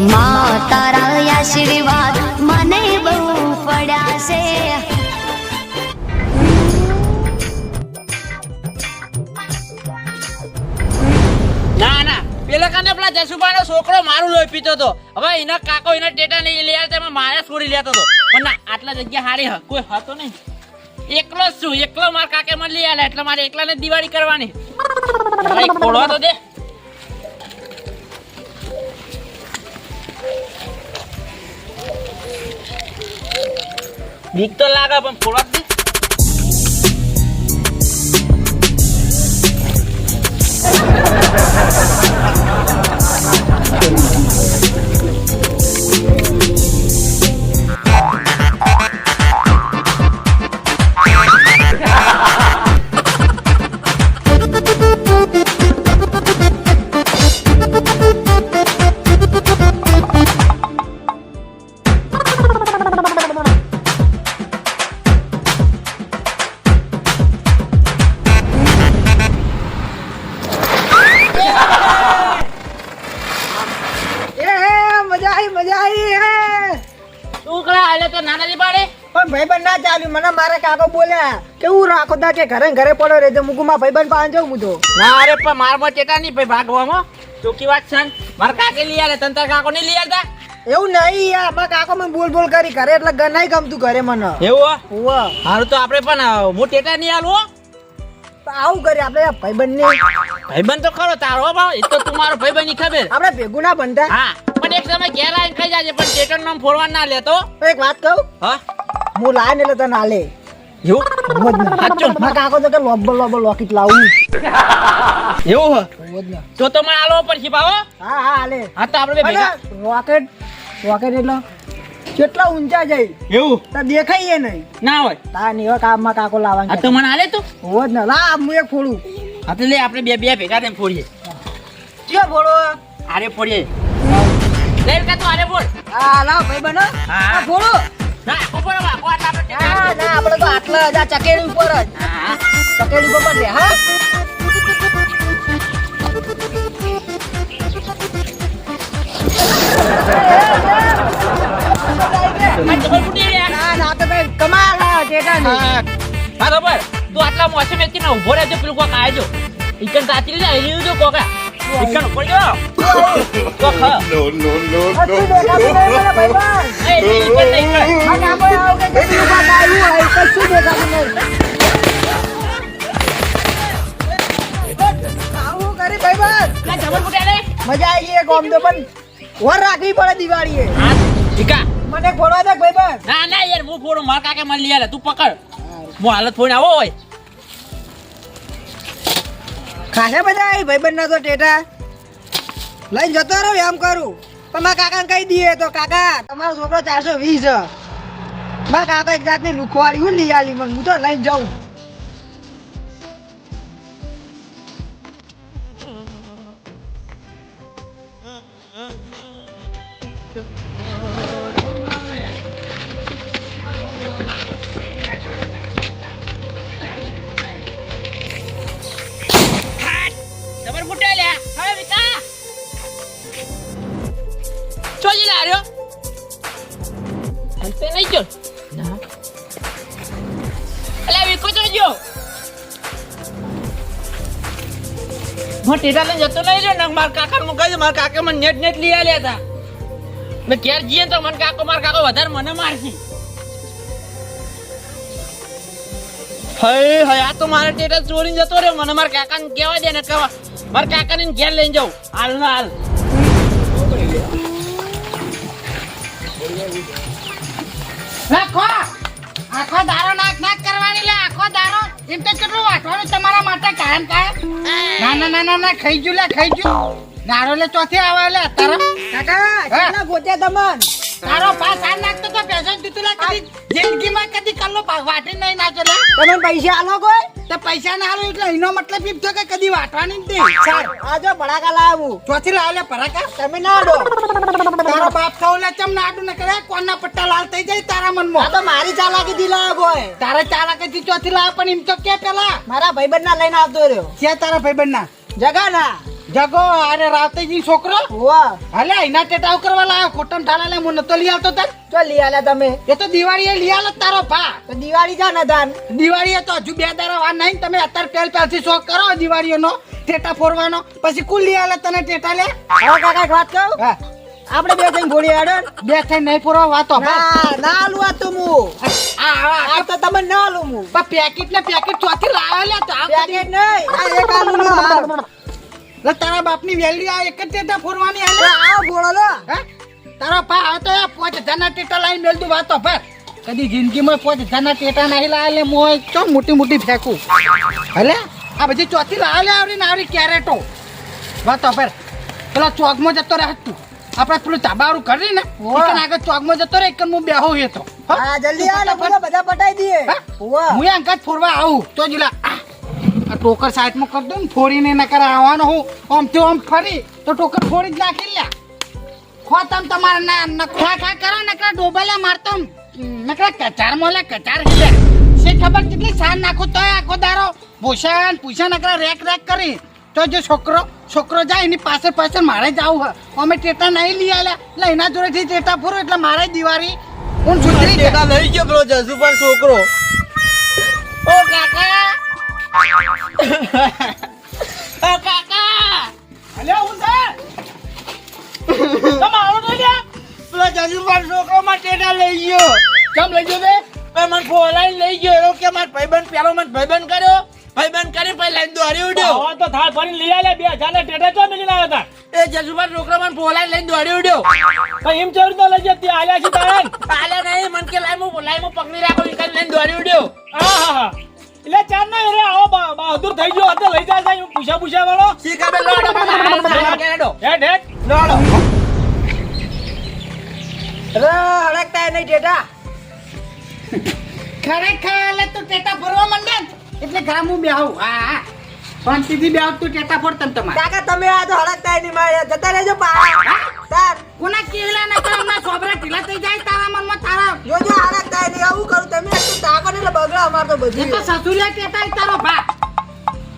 માં તારા આશીર્વાદ મને બહુ પડ્યા છે છોકરો મારું લોહી પીતો હતો. હવે એના કાકો, એના ટેટા નહીં લઈ તેમાં મારે છોડી લેતો હતો. પણ આટલા જગ્યા હારી કોઈ હતો નહીં. એકલો જ છું. એકલો મારા કાકે મને આલે, એટલે મારે એકલાને દિવાળી કરવાની. હવે તો દે. બીક તો લાગે પણ ફોડવા જ દે એ પણ ભાઈબંધ ના ચાલ્યું. મને મારા કાકો બોલ્યા કેવું રાખો તા કે ઘરે ને ઘરે પડો રહેજો મુકુમાં ભાઈબંધ પાસે જાઉં હું તો. ના અરે પણ મારમાં ટેટા નહીં ભાઈ ભાગવામાં ચોખ્ખી વાત છે મારે કાકે લઈ આવે તંતર કાકો નહીં લઈ આવતા એવું નહીં યાર મારા કાકો મને બોલ બોલ કરી ઘરે એટલે ઘર નહીં ગમતું ઘરે મને. એવું? હોવે. હારું તો આપણે પણ હું ટેટા નહીં આલું તો આવું કરી આપણે ભાઈબંધ ને ભાઈબંધ તો ખરો તારો ભાવ. એ તો તું મારો ભાઈબંધની ખબર. આપણે ભેગું ના બનતા હા પણ એક સમય ઘેર આવીને ખાઈ જાજે પણ ટેટર નામ ફોડવા ના લેતો. એક વાત કહું? હા? હું લાય ને એટલે તને આલે. એવું. સાચું? મારા કાકો તો કે લોબર લોબર લોકેટ લાવું. એવું હે? તો તો મને આલો પડશે ભાવ હો. હા હા આલે. હા તો આપણે બે ભેગા. રોકેટ રોકેટ એટલે કેટલા ઊંચા જાય? એવું? તો દેખાય નહીં. ના હોય. તા ને હોય કામમાં કાકો આ લાવવાનું તો મને આલે તો. હોવ જ ને? લા હું એક ફોડું. હા તો લે આપણે બે બે ભેગા થઈને ફોડીએ. ચિયો ફોડો. આરે ફોડીએ. લે કા તું આરે ફોડ. હા લાવ ભાઈ બનો. હા. હા ફોડો. ના ઉપર આટલા ના ના આપણે તો આટલા જ આ ચકેડી ઉપર જ. ચકેડી ઉપર છે હા. તો મોસમ એથી ને ઊભો રહેજો પેલું કોક આયજો. ઈકન લીધા જાય એની જો કોકા કરી ભાઈબંધ. ના ડબલ ફૂટ્યા લે મજા આવી ગઈ ગોમ તો પણ વર રાખવી પડે દિવાળીએ મને ફોડવા દે ભાઈબંધ ના ના યાર હું ફોડું માર કાકે મને લઈ આલે તું પકડ હું હાલત ફોડીને આવો હોય ખાસા બધા ભાઈબંધ ના તો ટેટા. લઈને જતો રહો, એમ કરું. પણ મારા કાકાને કહી દઈએ તો, કાકા, તમારો છોકરો ચારસો વીસ મારા કાકા એક જાતની લુખવાડી હું લઈ આલી મને. હું તો લઈને જાઉં. ડબલ હું ટેટા જતો નહીં રહ્યો ને મારા કાકા મને કહી દે મારા કાકા મને નેટ નેટ લઈ આલ્યા હતા. મેં ઘેર જઈએ તો મને કાકો, મારા કાકો વધારે મને મારશે. હય હય આ તો મારે ટેટા ચોરીને જતો રહ્યો. મને મારા કાકાને કહેવા દે ને કહેવા. મારા કાકાને ઘેર લઈને જાઉં. હાલ ના હાલ. રાખો આખો દારો નાક નાક કરવાની લે, આખો દારો. એમ તો કેટલું વાંચવાનું તમારા માટે કાયમ કાયમ. ના ના ના ના ના ખાઈ ગયું લે ખાઈ ગયું દારો લે ચોથી આવે લે તારા. કાકા કેટલા ગોત્યા તમન? તારો પાસ આ નાખતો તો પેશન દીધું લે કદી જિંદગીમાં કદી કલ્લો વાટી નહીં નાખેલો તમે પૈસા આલો કોઈ? તો પૈસા ના આલો એટલે એનો મતલબ એમ થયો કે કદી વાટવાની જ નહીં. સાર આ જો ભડાકા લાવું. ચોથી લાવ લે પરાકા તમે ના આડો તારો બાપ ખાવ લે ચમ નાડું ને કરે કોના પટ્ટા લાલ થઈ જાય તારા આ મનમાં તો મારી ચાલાકી થી લાવ કોઈ. તારે ચાલાકીથી ચોથી લાવ પણ એમ તો કે પેલા. મારા ભાઈબંધ ના લઈને આવતો રહ્યો. ક્યાં તારા ભાઈબંધ ના જગા ના જગો અરે રાતેજી છોકરો. વાહ હાલે એના ટેટાવ કરવા લાયો કોટન ઠાલા લે મને તો લઈ આવતો તન તો લઈ આલે તમે. એ તો દિવાળીએ લઈ આલે તારો ભા. તો દિવાળી જા ને દાન. દિવાળીએ તો હજુ બે દાડા વાર નહીં તમે અત્યારે પેલથી શોખ કરો દિવાળીનો ટેટા ફોરવાનો. પછી કુલ લઈ આલે તને ટેટા લે. હવે કાકા એક વાત કહું? આપણે બે થઈને ગોળી આડે બે થઈ નહીં ફોરવા વાતો ના ના આલું આ તું મુ. આ તો તમે ના હું પેકેટ ને પેકેટ ચોથી લાવે લે તો પેકેટ નહીં આ એક આલુ હાર. લે તારા બાપની વેલ્યુ આ એક જ ટેટા ફોરવાની આલે આ બોળો લો. હે? તારો પા આ તો એ પોચ હજારના ટેટા લાવીને મેલ દઉં વાતો પર. કદી જિંદગીમાં પોચ હજારના ટેટા નહીં લાવે લે મોય ચો મોટી મોટી ફેંકું. હલે? આ બધી ચોથી લાવે લે આવરી ને આવરી કેરેટો. વાતો પર. પેલા ચોકમાં જતો રહે તું. આપણે પેલું તાબારું કરી ને એકન આગળ ચોકમાં જતો રહે એકન હું બેહો હેતો હા? જલ્દી આ ને બધા પટાઈ દઈએ. હું? અંકા ફોરવા આવું. તો જ લા. આ ટોકર સાઈડમાં કરી દઉં ને ફોડીને નકર કરે આવવાનો હું. આમથી આમ ફરી તો ટોકર ફોડી જ નાખી લ્યા ખો તમ તમારે ના નકરા ખા કરો નકરા ડોબલે મારતો નકરા કચાર મોલે કચાર હિલે શે ખબર કેટલી સાન નાખો તોય આખો દારો ભૂષણ ભૂષણ નકરા રેક રેક કરી. તો જો છોકરો છોકરો જાય એની પાછળ પાછળ મારે જ આવું અમે ટેટા નહીં લઈ આવ્યા એટલે એના જોડેથી ટેટા ફૂરો એટલે મારે દિવાળી. હું સુધરી ટેટા લઈ ગયો પેલો જસુભાઈ છોકરો. ઓ કાકા. કાકા! અલ્યા હું છે? તમારો તો લ્યા. પેલો જસુભાઈ છોકરો માં ટેટા લઈ ગયો. કેમ લઈ ગયો તે? પણ મને ફોલાઈને લઈ ગયો. એનો કે માર ભાઈબંધ પેલો મને ભાઈબંધ કર્યો? ભાઈબંધ કરી પછી લાઈન દોડી ઉડ્યો. હવે તો થાળ ભરીને લઈ આલે. બે હજાર ને ટેટા ચો મિલીને આવ્યા એ જસુભાઈ છોકરો મને ફોલાઈને લઈને દોડી ઉડ્યો. હતા એમ ચેવી તો લઈ ત્યાં આલ્યા છે તારણ કાલે નહીં. મને કે લાઈ હું લાઈ પકડી રાખો. લઈને દોડી ઉડ્યો. આહાહા. એટલે ચાર ના અરે આવો બહાદુર થઈ ગયો હતો લઈ જાય સાહેબ પૂછા પૂછા વાળો. લોડો હેડો. હેડ હેડ લોડો નહીં ટેટા. ખરેખર એટલે તું ટેટા ફરવા માંડે એટલે હું બેહું. હા હા. શાંતિથી બે આવતું ટેટા ફોડ તમ તમારે. કાકા તમે આ તો હળકતા એની મારે જતા રહેજો પાછા. સર કોના કેલા ના કામ ના સોબરા ઢીલા થઈ જાય તારા મનમાં તારા? જોજો હળકતા એની આવું કરું તમે તો તાકો ને બગડા અમાર તો એ બધી તો સસુરિયા ટેટા તારો બાપ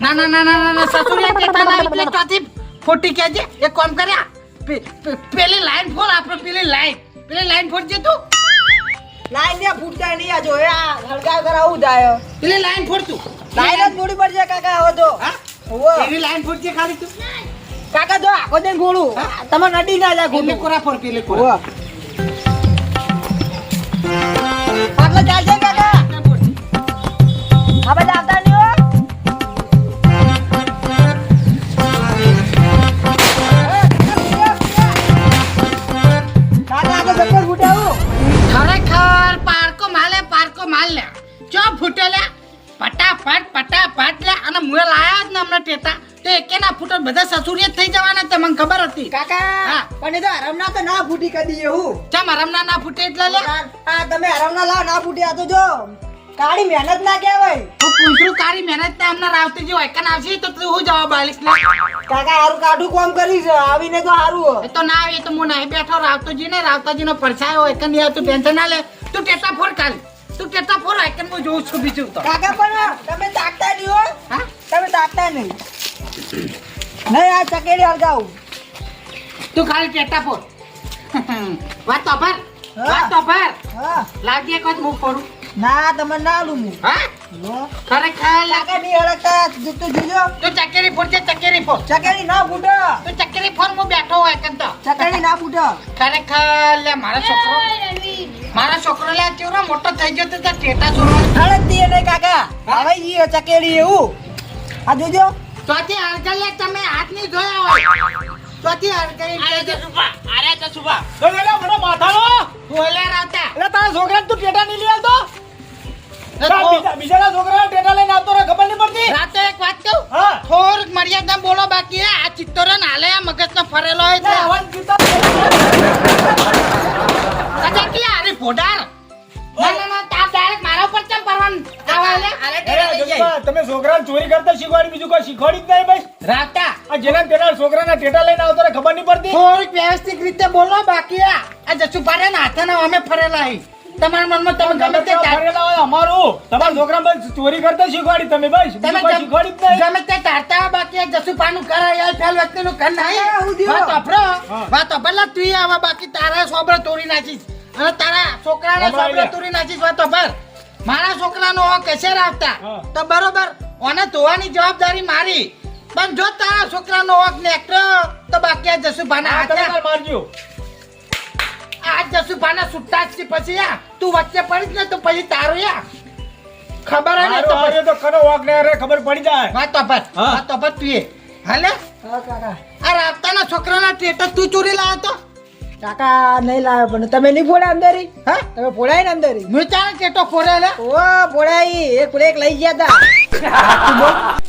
ના ના ના ના ના સસુરિયા ટેટા ના એટલે ચોથી ખોટી કહેજે એક કામ કર્યા પેલી લાઈન ફોડ આપણે પેલી લાઈન. પેલી લાઈન ફોડજે તું. લાઈન ને ફૂટતા નહીં આ જો એ આ હળગાવ કરાવું જાય પેલી લાઈન ફોડ તું. લાઈન જ જોડી પડશે કાકા આવો તો એની લાઈન ફોડજે ખાલી તું? કાકા જો આખો દે ગોળું. તમે નડી ના જાય ગોળું. કોરા ફોડ પેલી કોરા. આટલે ચાલશે કાકા? આ બધા ફૂટો બધા સસુરિય જ થઈ જવાના તે મને ખબર હતી. કાકા હા. પણ એ તો હરમના તો ના ફૂટી કરી એવું હું. ચમ હરમના ના ફૂટે એટલે લે? આ તમે હરમના લાવ ના ફૂટી આ તો જો. કાળી મહેનત ના કહેવાય. હું પૂછરું કાળી મહેનત ના હમણાં રાવતી જે વાયકન આવશે તો તું હું જવાબ આલીશ લે? કાકા હારું કાઢું કોમ કરીશ આવીને તો હારું એ તો ના આવે તો હું નહીં બેઠો રાવતોજી ને રાવતાજી નો પરછાયો એકન નહીં તું ટેન્શન ના લે. તું ટેટા ફોર કાલ તું કેટલા ફોર આઈકન હું જોઉં છું બીજું તો. કાકા પણ તમે તાકતા નહીં હા? તમે તાકતા નહીં. નહીં આ ચકેડી હળગાવું. તું ખાલી ટેટા ફોડ. વાત તો પર. હા. વાત તો પર. હા. લાગી એક વખત હું ફોડું. ના તમે ના લઉં હું? હા. ખરેખર? લાગે નહીં હળગતા. તું જોજો. તું ચકેરી ફોડ છે ચકેરી ફોડ. ચકેડી ના ફૂટો. તું ચકેરી ફોડ હું બેઠો હોય એકન તો. ચકેડી ના ફૂટો. ખરેખર લે મારા છોકરો. મારા છોકરો લે કેવડો મોટો થઈ ગયો તો ટેટા છોડવાનો હળગ દીએ નહીં કાકા. હવે ઈ ચકેડી એવું. આ જોજો. ચોથી હરકત લે તમે હાથ નહીં ધોયા હોય. ચોથી હરકત અરે સુભા અરે સુભા. તો લે મને માથાનો બોલે રાતા. એટલે તારા છોકરાને તું ટેટા નહીં લઈ આવતો? બીજાના છોકરા ટેટા લઈને આવતો રે ખબર નહીં પડતી? રાતે એક વાત કહું? હા. થોડુંક મર્યાદા બોલો બાકી આ ચિત્તોરો ને હાલે આ મગજનો ફરેલો હોય છે હવન કીધા કદાચ કે આરે ના ના ના ઉપર કેમ પરવાન આવા તમે છોકરાને ચોરી કરતા શીખવાડી બીજું કોઈ શીખવાડી જ નહીં ભાઈ. રાતા. આ જેના તેના છોકરાના ટેટા લઈને આવતો રહે ખબર નહીં પડતી? થોડીક વ્યવસ્થિત રીતે બોલો બાકી આ. આ જસુ પાડે ને હાથે ને અમે ફરેલા હી. તમારા મનમાં તમે ગમે તે ફરેલા હોય અમારું. તમારા છોકરા બસ ચોરી કરતા શીખવાડી તમે ભાઈ. તમે શીખવાડી જ નહીં. ગમે તે તારતા બાકી આ જસુભાનું ઘર યાર ફેલ વ્યક્તિનું હું દીવો. વાત વાપરો. વાત વાપરલા તું આવા બાકી તારા સોબરો તોડી નાખીશ. અને તારા છોકરાના હમણાં તોડી નાખીશ વાત વાપર મારા છોકરાનો હક કશે રાખતા તો બરોબર ઓને ધોવાની જવાબદારી મારી. પણ જો તારા છોકરાનો હક નેકળ્યો તો બાકી આ જસુભાના હાથે. મારજો. આ જસુભાના સુટ્ટા જ છે પછી યા તું વચ્ચે પડીશ ને તો પછી તારું યા. ખબર હે ને તો પછી- તો કનો વાંક ને હારે ખબર પડી જાય. વાત તો હા. વાત તું એ. હાલે? હા કાકા. આ રાતાના છોકરાના ટેટર તું ચોરી લાવ્યો તો? કાકા નહીં લાવ્યો પણ તમે નહીં ફોડા અંદર? હા? તમે ફોડાય ને અંદર? હું ચાલ કેટલો ફોડે લે. ઓ ફોડાઈ એક એક લઈ ગયા તા.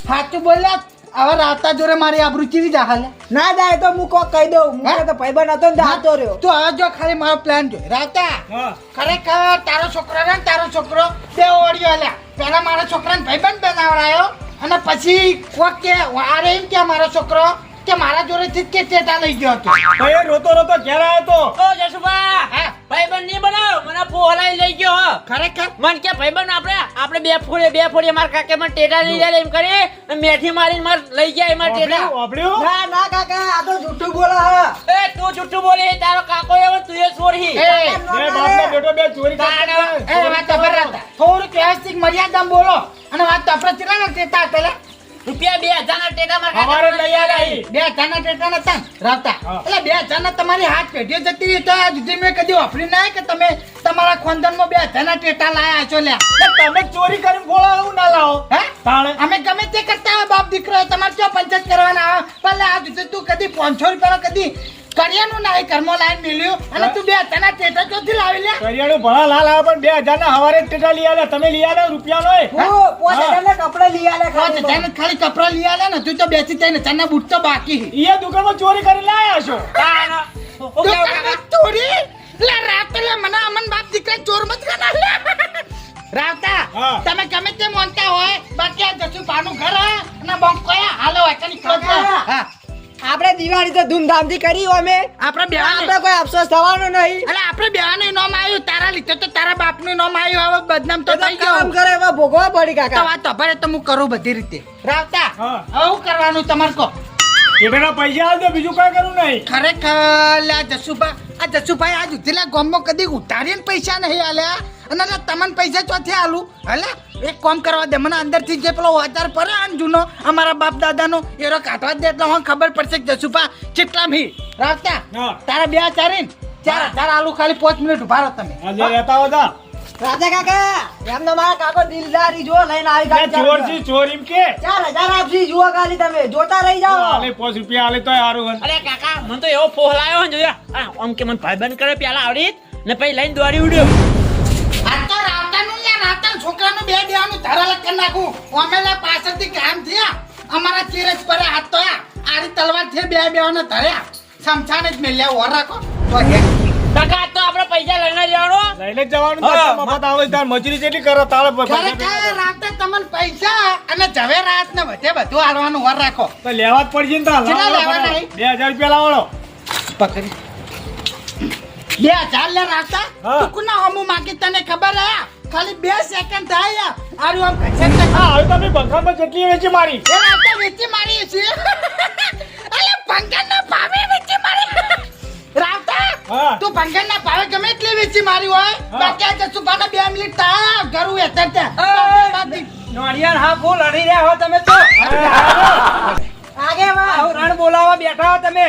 સાચું બોલ્યા હવે રાતા જોડે મારી આબરૂ ચીવી જા હાલે? ના જાય તો હું કોક કહી દઉં. હા? તો ભાઈબંધ હતો ને દાતો રહ્યો. તું હવે જો ખાલી મારો પ્લાન જો રાતા હા. ખરેખર તારો છોકરો ને તારો છોકરો બે ઓડિયો લ્યા પેલા મારા છોકરાને ભાઈબંધ બનાવડાયો અને પછી કોક કે આરે એમ કે મારો છોકરો કે મારા જોડેથી કે ટેટા લઈ ગયો હતો. ભાઈ રોતો રોતો ઘેર આવ્યો તો. ઓ જસુભા ભાઈ બનની બનાવ. મને ફોલાઈ લઈ ગયો ખરેખર? મન કે ભાઈબંધ આપણે આપણે બે ફોડે બે ફોડે માર કાકે મને ટેટા લઈ જાય એમ કરી અને મેઠી મારીને માર લઈ ગયા એમાં ટેટા. વાપર્યું ના ના કાકા આ તો જૂઠું બોલો હે એ તું જૂઠું બોલી તારો કાકો એ તું એ ચોરી એ બે બાપનો બેટો બે ચોરી કાકા એ વાત તો બરાબર. થોડું વ્યવસ્થિત મર્યાદા બોલો. અને વાત તો આપણે ચેટલા ના ટેટા પેલા રૂપિયા બે હજાર ના માર અમારે લઈ આવ્યા. બે નતા ને? એટલે બે હજારના તમારી હાથ પેઢીઓ જતી રહી તો સુધી મેં કદી વાપરી ના કે તમે તમારા ખાનદાનમાં બે હજારના ટેટા લાયા છો લ્યા. તમે ચોરી કરીને ફોડાવું ના લાવો. હે? અમે ગમે તે કરતા બાપ દીકરો તમારે ક્યાં પંચાયત કરવાના આવે પણ આ સુધી તું કદી પાંચસો રૂપિયાનો કદી કરિયાનું ના કર્મો લાઈન મિલ્યું. અને તું બે હજારના ટેટા ચોથી લાવી લે? કરિયાનું ભણા લાલ આવે પણ બે હજાર ના હવારે ટેટા લઈ આલે. તમે લઈ આલે રૂપિયા નો હું પોતે હા. કપડા લઈ આલે પાંચ હજારના ખાલી કપડા લઈ આલે ને તું તો બેસી ત્રણ હજારના બૂટ તો બાકી એ દુકાનમાં ચોરી કરી લાયા છો? ચોરી? લે રાત લે મને અમન બાપ દીકરા ચોર મત કરના લે. રાવતા તમે ગમે તે મોનતા હોય બાકી આ જસુ પાનું ઘર અને બંકોયા હાલો હોય કની ખોજ હા. આપણે દિવાળી તો ધૂમધામથી કરી અમે. આપણે બે આપણે કોઈ અફસોસ થવાનો નહીં. અલે આપણે બેવાનું નામ આવ્યું તારા લીધે તો તારા બાપનું નામ આવ્યું હવે બદનામ તો થઈ ગયો. કામ કરે હવે ભોગવા પડી કાકા. વાત તો તો હું કરું બધી રીતે. રાવતા હા. હવે શું કરવાનું તમારે કહો. એના પૈસા આવજો બીજું કઈ કરવું નહીં. ખરેખર લે આ જસુભા. આ જસુભાઈ આ જુધેલા ગામમાં કદી ઉતારીને પૈસા નહીં આલ્યા. અને તમને પૈસા ચોથી આલું. હલે એક કામ કરવા દે મને અંદરથી જે પેલો હજાર પડે ને જૂનો અમારા બાપ દાદાનો એરો કાઢવા દે એટલે હું ખબર પડશે કે જસુપા કેટલા મી. રાખતા? તારા બે હજાર ને ચાર હજાર આલુ ખાલી પાંચ મિનિટ ઊભા રહો તમે. આજે રહેતા હતા રાજા કાકા એમનો મારા કાકો દિલદારી જો લઈને આવી ગયા ચોર છે ચોર એમ કે. ચાર હજાર આપશી જુઓ ખાલી તમે. જોતા રહી જાઓ. આલે પાંચ રૂપિયા આલે તો હારું હન. અરે કાકા મને તો એવો ફોહલાયો ને જોયા આમ કે મને ભાઈબંધ કરે પેલા આવડી ને પછી લઈને દોડી ઉડ્યો. આ તો રાવતાનું લે રાવતા છોકરાનું બે દેવાનું ધરા લખી નાખું. ઓમેલા પાછળથી કામ થયા. અમારા ચીરજ પર હાથ તો આ આરી તલવારથી બે બેવાને ધર્યા. સમછાને જ મેલ્યા ઓર રાખો. તો હે. ટકા તો આપણે પૈસા લઈને જવાનો લઈને જવાનું. મફત આવે તાર મજૂરી જેટલી કરો તારે પૈસા ખરેખર રાવતા તમને પૈસા અને ઝવેરાત ને બધે બધું આલવાનું ઓર રાખો. તો લેવા જ પડશે ને તાર કેટલા લાવો લેવાના ફટાફટ. બે હજાર રૂપિયા લાવો પકડી. બે હજાર લે રાવતા હા. તું કુના હમું માગી તને ખબર હે? ખાલી બે સેકન્ડ થાય આરું આમ ઘસેટ હા હવે તમે બંગાળમાં જેટલી વેચી મારી. એ રાતે વેચી મારી છે અલે ભંગરના ભાવે વેચી મારી. રાવતા હા. તું ભંગરના ભાવે ગમે એટલી વેચી મારી હોય. બાકી આ જસુ પાના બે મિનિટ તા ઘરું એતર તે નોડિયાર હા ફૂલ અડી રહ્યા હો તમે તો. આગે વાહ રણ બોલાવા બેઠા હો તમે.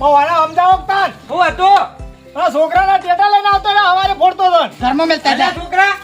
પવાના અમદાવાદ તાન. હું હતું? આ છોકરાના ટેટા લઈને આવતો ને હવારે ફોડતો હતો. ઘરમાં મેલતા જા છોકરા.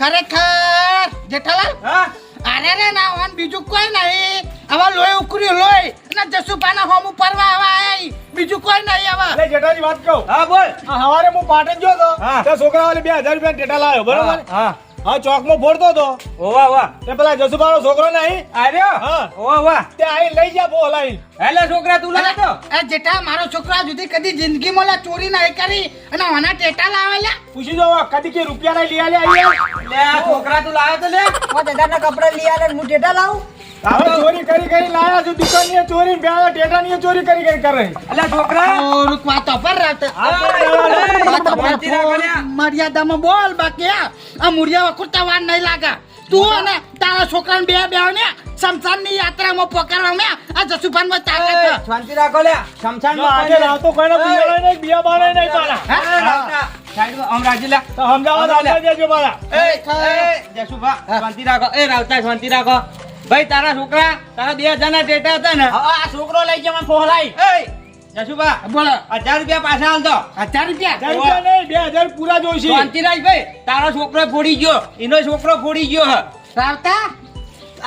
ખરેખર? જેઠાલાલ? હા. અરે રે ના બીજું કોઈ નહીં. આવા લોહી ઉકર્યું લોહી અને જસુ પાના હોમ ઉપરવા આવા આઈ. બીજું કોઈ નહીં આવા. એટલે જેઠાની વાત કહું. હા બોલ. હવારે હું પાટણ ગયો તો તો છોકરા વાલે બે હજાર રૂપિયા ટેટા લાવ્યો બરોબર? હા. હા ચોકમાં ફોડતો હતો. ઓવા વાહ તે પેલા જસુભાનો છોકરો નહીં? આર્યો? હા. ઓવા વાહ તે આઈ લઈ જા બોલ આઈ હેલો છોકરા તું લાગે તો એ જેઠા મારો છોકરો આ સુધી કદી જિંદગીમાં લા ચોરી નહીં કરી અને આના ટેટા લાવેલા પૂછી જો કદી કે રૂપિયા ના લઈ આલ્યા આઈ લે આ છોકરા તું લાવે તો લે. પાંચ ના કપડા લઈ આલે ને હું ટેટા લાવું? હવે ચોરી કરી કરી લાયા છું દુકાનની ચોરી બે ટેટા ની ચોરી કરી કરી કરે. અલ્યા છોકરા! ઓરુક વાતો પર રાત આ પણ લેવાનું. વાત શાંતિ રાખો ને. મર્યાદામાં બોલ બાકી આ આ મુરિયા વખુરતા વાર નહીં લાગે. તું અને તારા છોકરાને બે બે ને શમશાનની યાત્રામાં પકડવા આ જસુભાનમાં તાકાત શાંતિ રાખો લે શમશાન જો આજે લાવતો કોઈને બિયાળે નહીં બિયા બાળે નહીં તારા? આમ લે. તો સમજાવો દેજો બાળા એ જસુભા શાંતિ રાખો. એ રાવતા શાંતિ રાખો. ભાઈ તારા છોકરા તારા બે હજાર ના ટેટા હતા ને. આ છોકરો લઈ જવા મને ફોહલાઈ. એ જસુભા બોલો. હજાર રૂપિયા પાછા હાલતો હજાર રૂપિયા? નહીં બે હજાર પૂરા જોઈશે. શાંતિ ભાઈ તારો છોકરો ફોડી ગયો. એનો છોકરો ફોડી ગયો રાવતા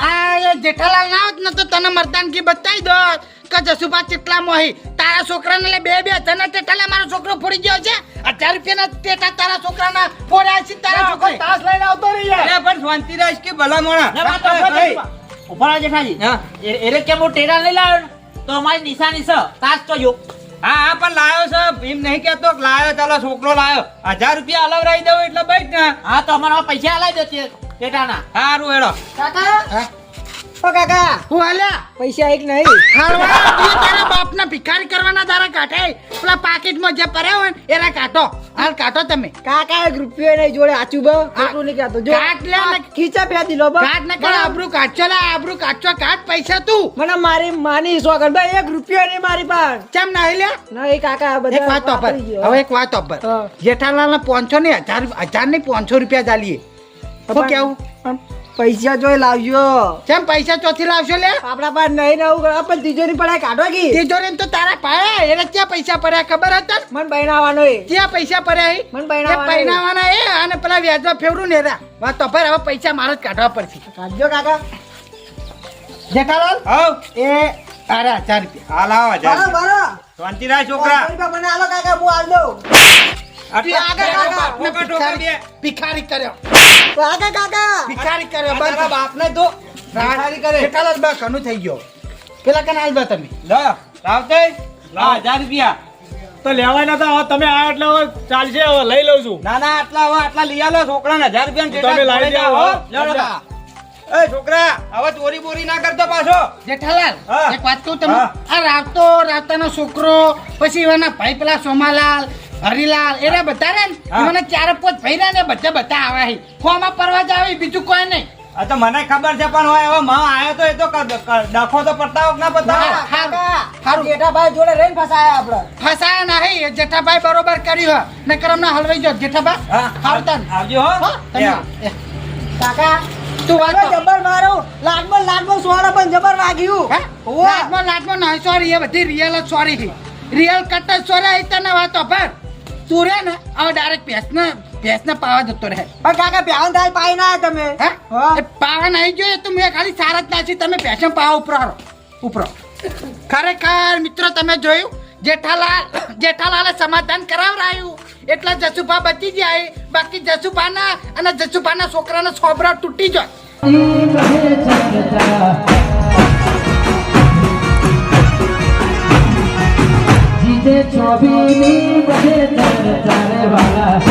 આ જેઠાલાલ ના હોત ને તો તને મરદાનગી બતાવી દો કે જશુભા ચેટલા મોહી. તારા છોકરાને લે બે બે હજારના ટેટા મારો છોકરો ફોડી ગયો છે. હજાર રૂપિયાના ટેટા તારા છોકરાના ફોડ્યા છે તારા છોકરા તાસ લઈને આવતો રહી યાર. પણ શાંતિ રાખ કે ભલા મોણા. ઊભા જેઠાજી હા. એને કેમ હું ટેડા લઈ લાવ્યો તો અમારી નિશાની છે તાસ તો જો હા હા પણ લાયો છે. એમ નહીં કેતો લાવ્યો લાયો ચાલો છોકરો લાયો. હજાર રૂપિયા અલગ દઉં એટલે બેઠ ને. હા તો અમારા પૈસા હલાવી દો તે ટેટાના સારું હેડો. કાકા? ઓ કાકા. હું હાલ્યા? પૈસા એક નહીં. હાલવા તું તારા બાપના ભિખારી કરવાના તારા કાઢે. પેલા પાકીટમાં જે પડ્યા હોય ને એના કાઢો. હાલ કાટો તમે. કાકા એક રૂપિયો નહીં જોડે આચું બહુ આટલું નહીં કાતો જો કાટ લે ને. ખીચા પે દિલો બા. કાટ ને કાઢ આબરૂ કાઢશો લે આબરૂ કાચો કાટ પૈસા તું. મને મારી માની સોગન ભાઈ એક રૂપિયો નહીં મારી પાસે. કેમ નાહી લે? નહીં કાકા આ એક વાત ઓપર. હવે એક વાત ઓપર જેઠાલાલ ને 500 ને હજાર હજાર ને પાંચસો રૂપિયા ચાલીએ. તો કેવું? પૈસા જોઈ લાવજો. કેમ પૈસા ચોથી લાવશો લે? આપડા પાસે નહીં ને આવું પણ તિજોરી પડાય કાઢો કી. તિજોરી તો તારા પાયા. એને ક્યાં પૈસા પડ્યા ખબર હતા? મન બહેનાવાનો એ. ક્યાં પૈસા પડ્યા? મને એ બહેનાવાના એ. અને પેલા વ્યાજમાં ફેવરું ને રા વાત તો પર હવે પૈસા મારે જ કાઢવા પડશે. કાઢજો કાકા. જેઠાલાલ? હવ. એ અરે હજાર રૂપિયા. હાલ આવો હજાર બરો શાંતિ રાય છોકરા. મને હાલો કાકા હું હાલ દઉં. આટલા આગળ તારા કાકા, બાપને ટોકા દે. ભિખારી કર્યો. કાકા કાકા ભિખારી કર્યો તારા બાપને તો ભિખારી કરે. જેઠાલાલ બસ ઘણું થઈ ગયો? પેલા કને હાલ તમે? લો, લાવતે? લા, હજાર રૂપિયા. તો લેવાના હતા હવે તમે આ એટલે હવે ચાલશે હવે લઈ લઉં છું. ના ના આટલા હવે આટલા લઈ આલો. છોકરાને હજાર રૂપિયા તમે. એ છોકરા હવે ચોરી બોરી ના કરતો પાછો. જેઠાલાલ હા. એક વાત કહું તમે. આ રાવતો રાવતાનો છોકરો પછી એના ભાઈ પેલા સોમાલાલ હરિલાલ એના બધા રે ને? મને ચાર પોચ ભાઈ રહ્યા ને બધા બધા આવ્યા છે. ફોમાં પરવા જ આવે બીજું કોઈ નહીં. આ તો મને ખબર છે પણ હવે હવે માં આયો તો એ તો ડખો તો પડતા ના પડતા હારું. જેઠાભાઈ જોડે રહીને ફસાયા આપણે ફસાયા નહીં એ જેઠાભાઈ બરોબર કર્યું હે. કરમ ના હલવાઈ જો જેઠાભાઈ હા, હારું તાન. આવજો હો. હો, કાકા તું વાત જબર મારો. લાડમાં લાડમાં સોડા પણ જબર વાગ્યું. હે? હોવે. લાજમાં લાજમાં નહીં સોરી એ બધી રિયલ જ સોરી રિયલ કટ જ સોરી એ તને વાતો પર તું રે ને હવે ડાયરેક્ટ ભેંસને ભેંસને પાવા જતો રહે. પણ કાકા પ્યાવન દાલ પાઈ ના તમે. હે? પાવા નહીં જોઈએ તો મેં ખાલી સારા જ નાખી. તમે ભેંસે પાવા ઉપરારો ઉપરો. ખરેખર મિત્રો તમે જોયું? જેઠાલાલ જેઠાલાલે સમાધાન કરાવરાયું. એટલે જસુભા બચી જાય. બાકી જસુભાના અને જસુભાના છોકરાના છોબરા તૂટી જાય. જીતે છોબીની બધે ચારે વાળા